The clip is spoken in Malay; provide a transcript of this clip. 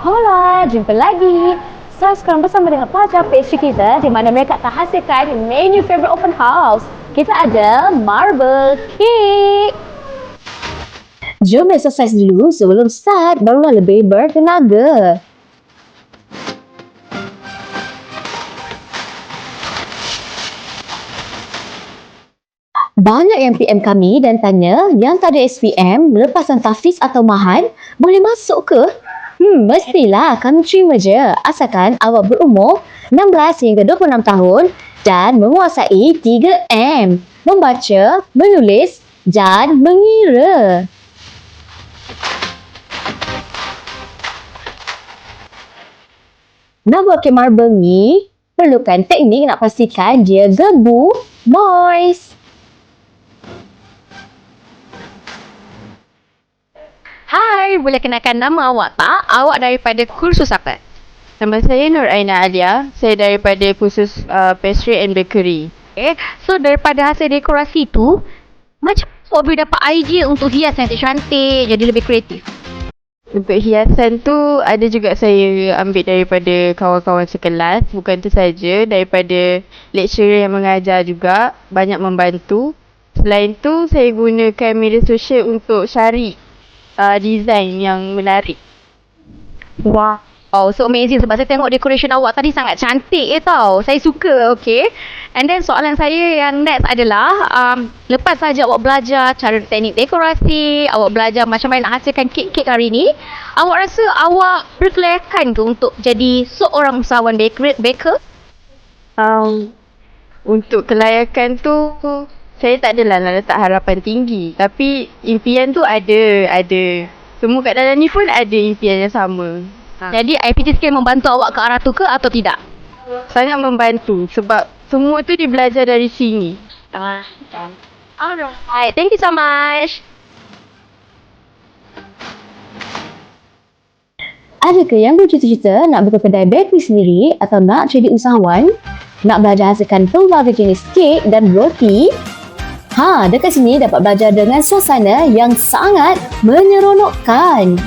Hola, jumpa lagi. Saya sekarang bersama dengan pelajar pastry kita di mana mereka akan hasilkan menu favorite open house. Kita ada marble cake. Jom exercise dulu sebelum start barulah lebih bertenaga. Banyak yang PM kami dan tanya yang tak ada SPM, lepasan tafis atau mahan, boleh masuk ke? Hmm, mestilah kami terima je asalkan awak berumur 16 hingga 26 tahun dan menguasai 3M. Membaca, menulis dan mengira. Nak buat kek marble ni, perlukan teknik nak pastikan dia gebu, moist. Boleh kenalkan nama awak tak? Awak daripada kursus apa? Nama saya Nur Aina Alia. Saya daripada kursus uh, Pastry and Bakery. Okay. So, daripada hasil dekorasi tu, macam awak boleh dapat idea untuk hias yang cantik, jadi lebih kreatif? Untuk hiasan tu ada juga saya ambil daripada kawan-kawan sekelas. Bukan tu saja, daripada lecturer yang mengajar juga banyak membantu. Selain tu saya gunakan media sosial untuk cari uh, design yang menarik. Wow. Oh, so amazing sebab saya tengok decoration awak tadi sangat cantik eh tau. Saya suka, okay. And then soalan saya yang next adalah, um, lepas saja awak belajar cara teknik dekorasi, awak belajar macam mana nak hasilkan kek-kek hari ni, awak rasa awak berkelayakan ke untuk jadi seorang usahawan baker? baker? Um, untuk kelayakan tu saya tak adalah nak letak harapan tinggi. Tapi impian tu ada, ada. Semua kat dalam ni pun ada impian yang sama. Ha. Jadi IPT skill membantu awak ke arah tu ke atau tidak? Sangat membantu sebab semua tu dia belajar dari sini. Ah. Alright, thank you so much. Ada ke yang bercita-cita nak buka kedai bakery sendiri atau nak jadi usahawan? Nak belajar hasilkan pelbagai jenis kek dan roti? Ha, dekat sini dapat belajar dengan suasana yang sangat menyeronokkan.